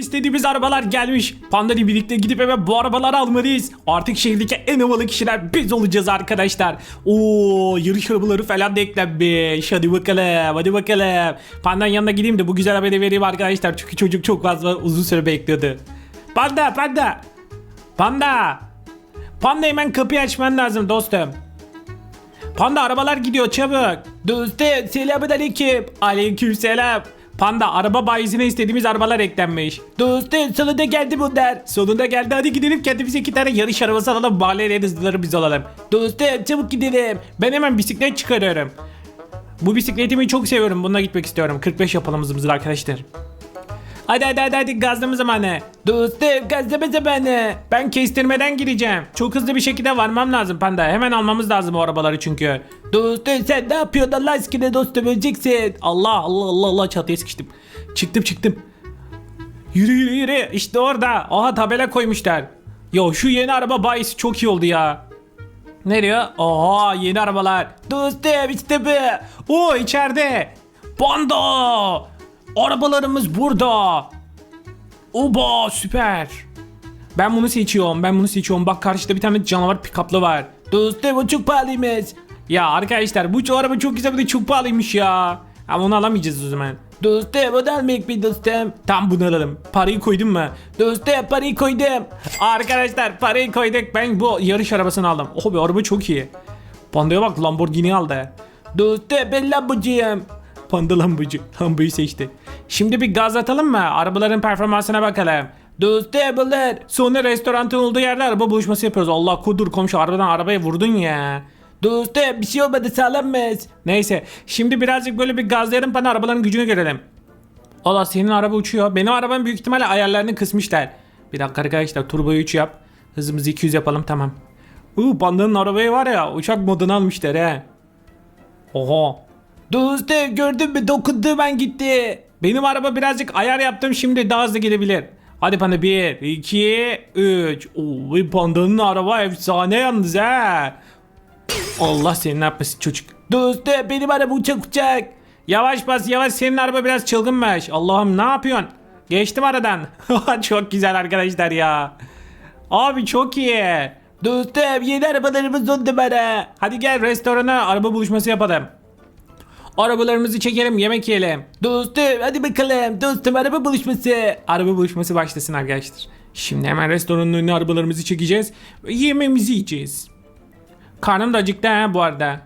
İstediğimiz arabalar gelmiş. Panda ile birlikte gidip eve bu arabaları almalıyız. Artık şehirdeki en havalı kişiler biz olacağız arkadaşlar. Oo yarış arabaları falan da eklenmiş. Hadi bakalım hadi bakalım. Panda'nın yanına gideyim de bu güzel haberi vereyim arkadaşlar. Çünkü çocuk çok fazla uzun süre bekliyordu. Panda panda. Panda. Panda hemen kapıyı açman lazım dostum. Panda arabalar gidiyor çabuk. Dostum selamun aleyküm. Panda araba bayisine istediğimiz arabalar eklenmiş. Dostum sonunda geldi bunlar. Sonunda geldi hadi gidelim kendimize iki tane yarış arabası alalım. Mahalleyle en hızlıları biz alalım. Dostum çabuk gidelim. Ben hemen bisiklet çıkarıyorum. Bu bisikletimi çok seviyorum. Bununla gitmek istiyorum. 45 yapalım hızımızı arkadaşlar. Hadi hadi hadi hadi gazlama zamanı. Dostum gazlama zamanı. Ben kestirmeden gireceğim. Çok hızlı bir şekilde varmam lazım panda. Hemen almamız lazım o arabaları çünkü. Dostum sen ne yapıyorsun Allah aşkına dostum öleceksin. Allah Allah Allah Allah çatıya sıkıştım. Çıktım çıktım. Yürü yürü yürü. İşte orada. Aha tabela koymuşlar. Yo şu yeni araba bayisi çok iyi oldu ya. Ne diyor? Oha yeni arabalar. Dostum işte bu. Oo içeride. Panda. Arabalarımız burada. Oba süper. Ben bunu seçiyorum. Ben bunu seçiyorum. Bak karşıda bir tane canavar pick-up'lı var. Dostum o çok pahalıymış. Ya arkadaşlar bu araba çok güzel bir de çok pahalıymış ya. Ama onu alamayacağız o zaman. Dostum o da almayacak bir dostum. Tam bunu alalım. Parayı koydun mu? Dostum parayı koydum. Arkadaşlar parayı koyduk. Ben bu yarış arabasını aldım. Oh be araba çok iyi. Panda'ya bak Lamborghini aldı. Dostum ben Lamborghini'yim. Panda Lambocu. Lambo'yu seçti. Şimdi bir gaz atalım mı? Arabaların performansına bakalım. Bunlar. Sonra restoranın olduğu yerde araba buluşması yapıyoruz. Allah kudur komşu arabadan arabaya vurdun ya. Dostum bir şey olmadı sağlanmaz. Neyse şimdi birazcık böyle bir gazlayalım bana arabaların gücünü görelim. Allah senin araba uçuyor. Benim arabanın büyük ihtimalle ayarlarını kısmışlar. Bir dakika arkadaşlar turboyu 3 yap. Hızımızı 200 yapalım tamam. Uuu pandanın arabayı var ya uçak modunu almışlar he. Oha. Dostum gördün mü dokundu ben gitti. Benim araba birazcık ayar yaptım şimdi daha hızlı gidebilir. Hadi panda 1, 2, 3. Oo, pandanın araba efsane yalnız ha. Allah senin yapmasın çocuk. Dostum benim araba uçak uçak. Yavaş bas yavaş senin araba biraz çılgınmış. Allah'ım ne yapıyorsun? Geçtim aradan. çok güzel arkadaşlar ya. Abi çok iyi. Dostum yeni arabalarımız on numara. Hadi gel restorana araba buluşması yapalım. Arabalarımızı çekelim yemek yiyelim. Dostum hadi bakalım. Dostum araba buluşması. Araba buluşması başlasın arkadaşlar. Şimdi hemen restoranın önüne arabalarımızı çekeceğiz. Yemeğimizi yiyeceğiz. Karnım da acıktı ha bu arada.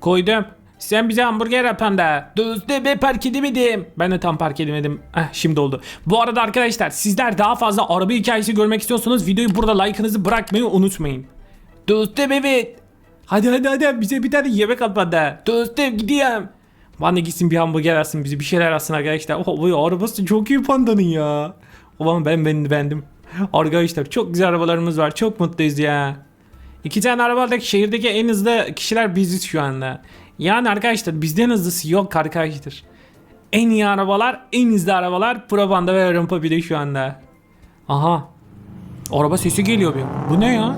Koydum. Sen bize hamburger yapan da. Dostum ben park edemedim. Ben de tam park edemedim. Eh, şimdi oldu. Bu arada arkadaşlar sizler daha fazla araba hikayesi görmek istiyorsanız videoyu burada like'ınızı bırakmayı unutmayın. Dostum evet. Hadi hadi hadi bize bir tane yemek al bana. Dostum gidiyorum. Bana gitsin bir hamburger alsın bizi bir şeyler alsın arkadaşlar. Oh, bu arabası çok iyi pandanın ya. Ulan ben ben beğendim. Arkadaşlar çok güzel arabalarımız var. Çok mutluyuz ya. İki tane arabadaki şehirdeki en hızlı kişiler biziz şu anda. Yani arkadaşlar bizden hızlısı yok arkadaşlar. En iyi arabalar, en hızlı arabalar Probanda ve Rampa bir de şu anda. Aha. Araba sesi geliyor bir. Bu ne ya?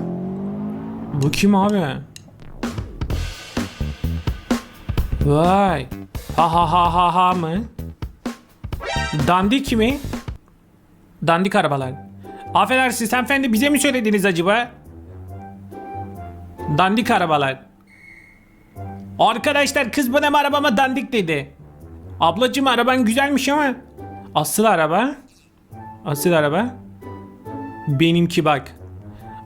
Bu kim abi? Vay. Ha ha ha ha ha mı? Dandik mi? Dandik arabalar. Affedersiniz hanımefendi bize mi söylediniz acaba? Dandik arabalar. Arkadaşlar kız benim arabama dandik dedi. Ablacım araban güzelmiş ama. Asıl araba. Asıl araba. Benimki bak.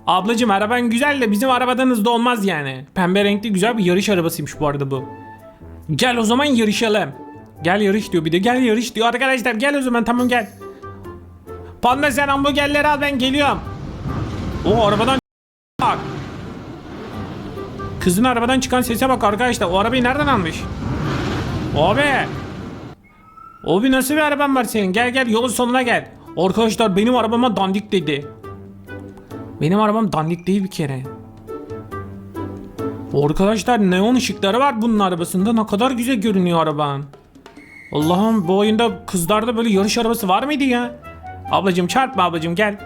Ablacım araban güzel de bizim arabadan hızlı olmaz yani. Pembe renkli güzel bir yarış arabasıymış bu arada bu. Gel o zaman yarışalım. Gel yarış diyor bir de gel yarış diyor arkadaşlar gel o zaman tamam gel. Panda sen hamburgerleri al ben geliyorum. O arabadan bak. Kızın arabadan çıkan sese bak arkadaşlar. O arabayı nereden almış? Abi. Abi nasıl bir araban var senin? Gel gel yolun sonuna gel. Arkadaşlar benim arabama dandik dedi. Benim arabam dandik değil bir kere. Arkadaşlar neon ışıkları var bunun arabasında. Ne kadar güzel görünüyor araban. Allah'ım bu oyunda kızlarda böyle yarış arabası var mıydı ya? Ablacım çarpma ablacım gel.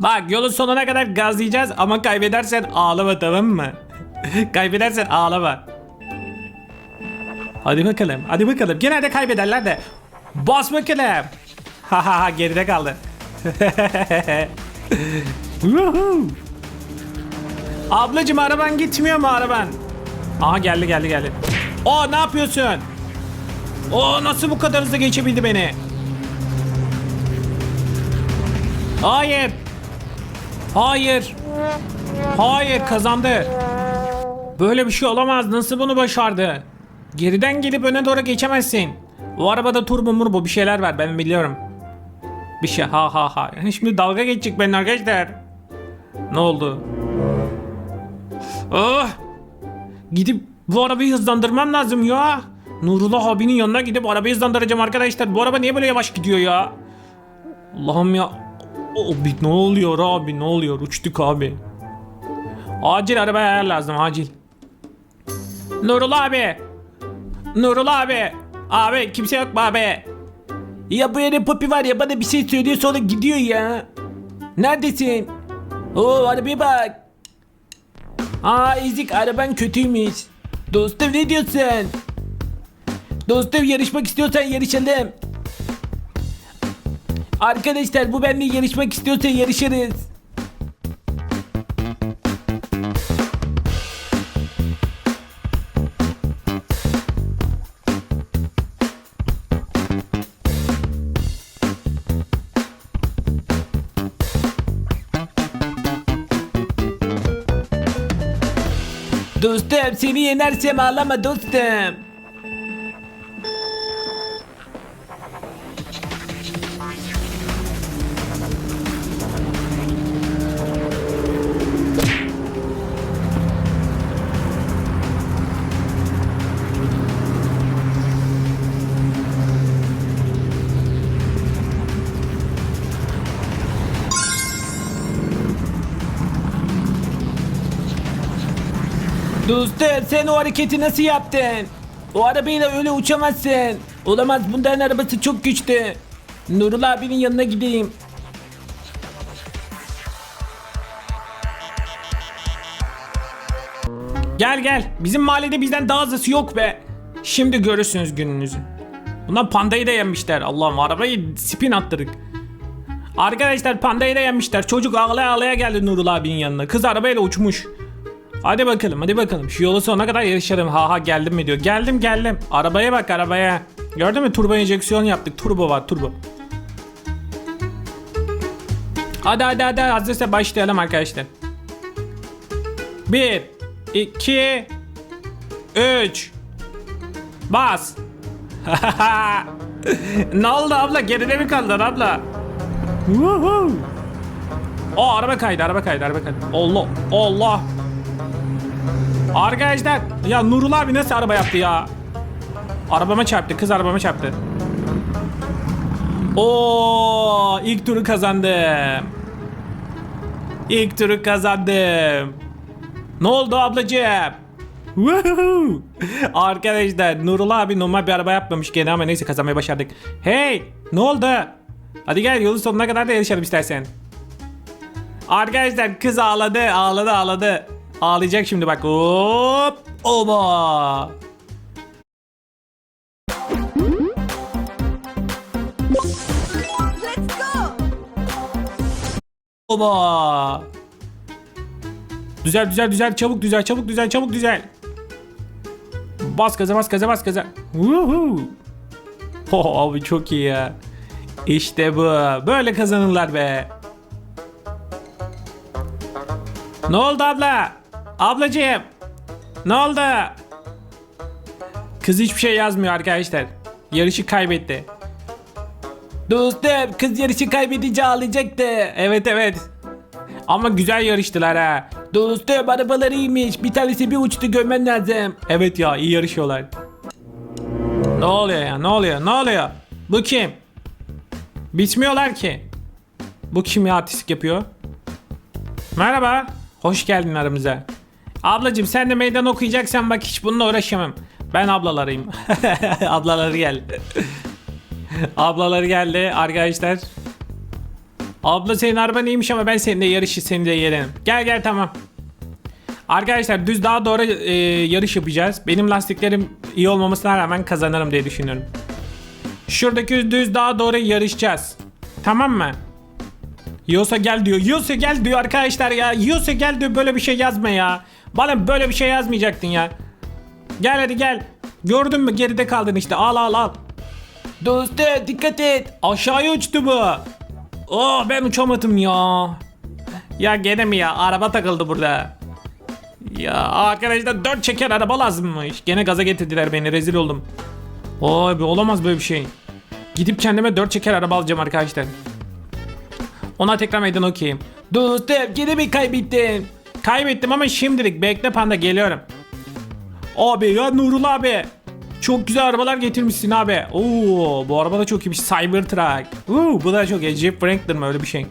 Bak yolun sonuna kadar gazlayacağız ama kaybedersen ağlama tamam mı? kaybedersen ağlama. Hadi bakalım hadi bakalım genelde kaybederler de. Bas bakalım. Ha ha ha geride kaldı. Ablacım araban gitmiyor mu araban? Aha geldi geldi geldi. O ne yapıyorsun? O nasıl bu kadar hızlı geçebildi beni? Hayır. Hayır. Hayır kazandı. Böyle bir şey olamaz. Nasıl bunu başardı? Geriden gelip öne doğru geçemezsin. O arabada turbo murbo bir şeyler var ben biliyorum. Bir şey ha ha ha. Şimdi dalga geçecek ben arkadaşlar. Ne oldu? Oh! Gidip bu arabayı hızlandırmam lazım ya. Nurullah abinin yanına gidip arabayı hızlandıracağım arkadaşlar. Bu araba niye böyle yavaş gidiyor ya? Allah'ım ya. Abi ne oluyor abi ne oluyor? Uçtuk abi. Acil arabaya ayar lazım acil. Nurullah abi. Nurullah abi. Abi kimse yok mu abi? Ya bu yere Poppy var ya bana bir şey söylüyor sonra gidiyor ya. Neredesin? Oo arabaya bak. Aa ezik araban kötüymüş. Dostum ne diyorsun? Dostum yarışmak istiyorsan yarışalım. Arkadaşlar bu benimle yarışmak istiyorsa yarışırız. Dostum seni yenersem ağlama dostum. Dostum sen o hareketi nasıl yaptın? O arabayla öyle uçamazsın. Olamaz bunların arabası çok güçlü. Nurullah abinin yanına gideyim. Gel gel. Bizim mahallede bizden daha hızlısı yok be. Şimdi görürsünüz gününüzü. Bunlar pandayı da yenmişler. Allah'ım arabayı spin attırdık. Arkadaşlar pandayı da yenmişler. Çocuk ağlaya ağlaya geldi Nurullah abinin yanına. Kız arabayla uçmuş. Hadi bakalım hadi bakalım. Şu yolu sonuna kadar yarışalım. Ha ha geldim mi diyor. Geldim geldim. Arabaya bak arabaya. Gördün mü turbo enjeksiyon yaptık. Turbo var turbo. Hadi hadi hadi hazırsa başlayalım arkadaşlar. 1 2 3 Bas. ne oldu abla? Geride mi kaldın abla? Woohoo. O araba kaydı, araba kaydı, araba kaydı. Allah, Allah. Arkadaşlar, ya Nurullah abi nasıl araba yaptı ya? Arabama çarptı, kız arabama çarptı. Oo, ilk turu kazandım. İlk turu kazandım. Ne oldu ablacığım? Woohoo! Arkadaşlar Nurullah abi normal bir araba yapmamış gene ama neyse kazanmayı başardık. Hey ne oldu? Hadi gel yolun sonuna kadar da yarışalım istersen. Arkadaşlar kız ağladı ağladı ağladı. Ağlayacak şimdi bak hop oba. Oba. Düzel düzel düzel çabuk düzel çabuk düzel çabuk düzel. Bas gaza bas gaza bas gaza. Woohoo. Oh, abi çok iyi ya. İşte bu. Böyle kazanırlar be. Ne oldu abla? Ablacığım. Ne oldu? Kız hiçbir şey yazmıyor arkadaşlar. Yarışı kaybetti. Dostum kız yarışı kaybedince ağlayacaktı. Evet evet. Ama güzel yarıştılar ha. Dostum arabaları iyiymiş. Bir tanesi bir uçtu görmen lazım. Evet ya iyi yarışıyorlar. Ne oluyor ya ne oluyor ne oluyor? Bu kim? Bitmiyorlar ki. Bu kim ya artistik yapıyor? Merhaba. Hoş geldin aramıza. Ablacım sen de meydan okuyacaksan bak hiç bununla uğraşamam. Ben ablalarıyım. Ablaları gel. Ablaları geldi arkadaşlar. Abla senin araban iyiymiş ama ben seninle yarışı seni de. Gel gel tamam. Arkadaşlar düz daha doğru e, yarış yapacağız. Benim lastiklerim iyi olmamasına rağmen kazanırım diye düşünüyorum. Şuradaki düz daha doğru yarışacağız. Tamam mı? Yiyorsa gel diyor. Yiyorsa gel diyor arkadaşlar ya. Yiyorsa gel diyor. Böyle bir şey yazma ya. Bana böyle bir şey yazmayacaktın ya. Gel hadi gel. Gördün mü geride kaldın işte. Al al al. Dostum dikkat et. Aşağıya uçtu bu. Oh ben uçamadım ya. Ya gene mi ya? Araba takıldı burada. Ya arkadaşlar dört çeker araba lazımmış. Gene gaza getirdiler beni. Rezil oldum. Abi olamaz böyle bir şey. Gidip kendime dört çeker araba alacağım arkadaşlar. Ona tekrar meydan okuyayım. Dostum gene mi kaybettin? Kaybettim ama şimdilik bekle panda geliyorum. Abi ya Nurul abi. Çok güzel arabalar getirmişsin abi. Oo bu araba da çok iyiymiş. Cybertruck. Oo bu da çok iyi. Jeep Wrangler mı öyle bir şey.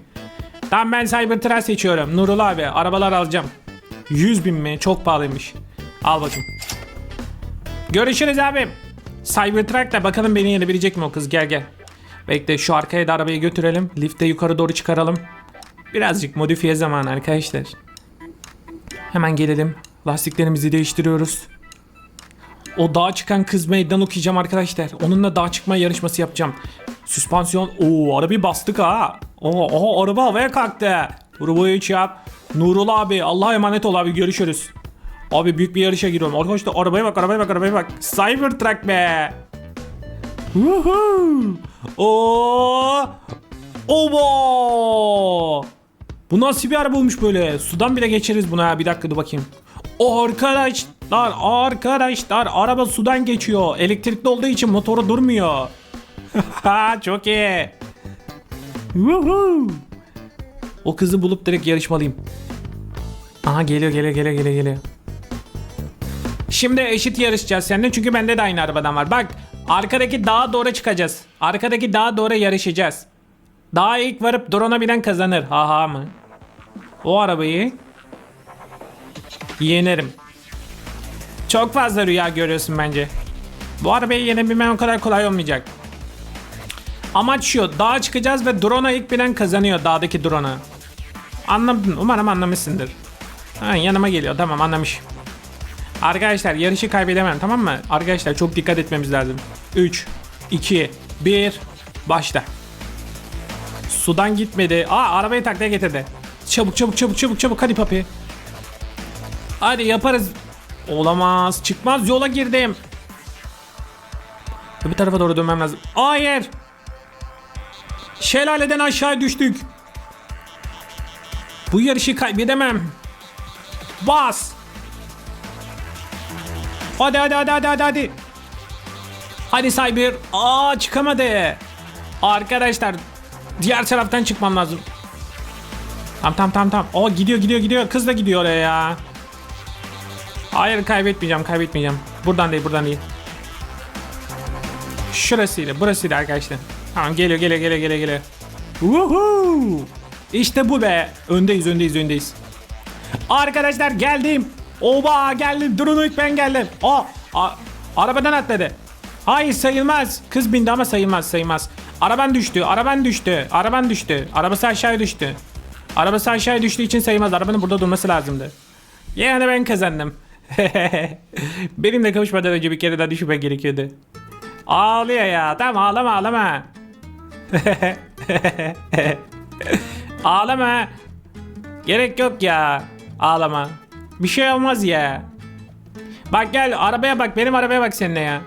Tamam ben Cybertruck seçiyorum. Nurul abi arabalar alacağım. 100 bin mi? Çok pahalıymış. Al bakayım. Görüşürüz abim. Cybertruck'la bakalım beni yenebilecek mi o kız? Gel gel. Bekle şu arkaya da arabayı götürelim. Lifte yukarı doğru çıkaralım. Birazcık modifiye zamanı arkadaşlar. Hemen gelelim. Lastiklerimizi değiştiriyoruz. O dağa çıkan kız meydan okuyacağım arkadaşlar. Onunla dağa çıkma yarışması yapacağım. Süspansiyon. Oo arabayı bastık ha. Oo, oha araba havaya kalktı. Turboyu 3 yap. Nurul abi Allah'a emanet ol abi görüşürüz. Abi büyük bir yarışa giriyorum. Arkadaşlar arabaya bak arabaya bak arabaya bak. Cybertruck be. Woohoo. Oo. Oba. Bu nasıl bir araba olmuş böyle? Sudan bile geçeriz buna ya. Bir dakika dur bakayım. Arkadaşlar, arkadaşlar araba sudan geçiyor. Elektrikli olduğu için motoru durmuyor. Çok iyi. Woohoo. O kızı bulup direkt yarışmalıyım. Aha geliyor geliyor geliyor geliyor geliyor. Şimdi eşit yarışacağız seninle çünkü bende de aynı arabadan var. Bak arkadaki dağa doğru çıkacağız. Arkadaki dağa doğru yarışacağız. Dağa ilk varıp drone'a binen kazanır. Ha ha mı? O arabayı yenerim. Çok fazla rüya görüyorsun bence. Bu arabayı yenebilmen o kadar kolay olmayacak. Amaç şu. Dağa çıkacağız ve drone'a ilk binen kazanıyor. Dağdaki drone'a. Anladın. Umarım anlamışsındır. Ha, yanıma geliyor. Tamam anlamış. Arkadaşlar yarışı kaybedemem tamam mı? Arkadaşlar çok dikkat etmemiz lazım. 3, 2, 1, başla. Sudan gitmedi. Aa arabayı taklaya getirdi. Çabuk çabuk çabuk çabuk çabuk hadi papi. Hadi yaparız. Olamaz. Çıkmaz yola girdim. Bir tarafa doğru dönmem lazım. Hayır. Şelaleden aşağı düştük. Bu yarışı kaybedemem. Bas. Hadi hadi hadi hadi hadi hadi. Hadi Cyber. Aa çıkamadı. Arkadaşlar diğer taraftan çıkmam lazım. Tam tam tam tam. O gidiyor gidiyor gidiyor. Kız da gidiyor oraya ya. Hayır kaybetmeyeceğim kaybetmeyeceğim. Buradan değil buradan değil. Şurasıydı burasıydı arkadaşlar. Tamam geliyor geliyor geliyor geliyor geliyor. Woohoo! İşte bu be. Öndeyiz öndeyiz öndeyiz. Arkadaşlar geldim. Oba geldim. Durun ilk ben geldim. Aa, a- arabadan atladı. Hayır sayılmaz. Kız bindi ama sayılmaz sayılmaz. Araban düştü. Araban düştü. Araban düştü. Arabası aşağıya düştü. Arabası aşağıya düştüğü için sayılmaz. Arabanın burada durması lazımdı. Yani ben kazandım. Benimle kavuşmadan önce bir kere daha düşürmek gerekiyordu. Ağlıyor ya. Tamam ağlama ağlama. ağlama. Gerek yok ya. Ağlama. Bir şey olmaz ya. Bak gel arabaya bak benim arabaya bak seninle ya.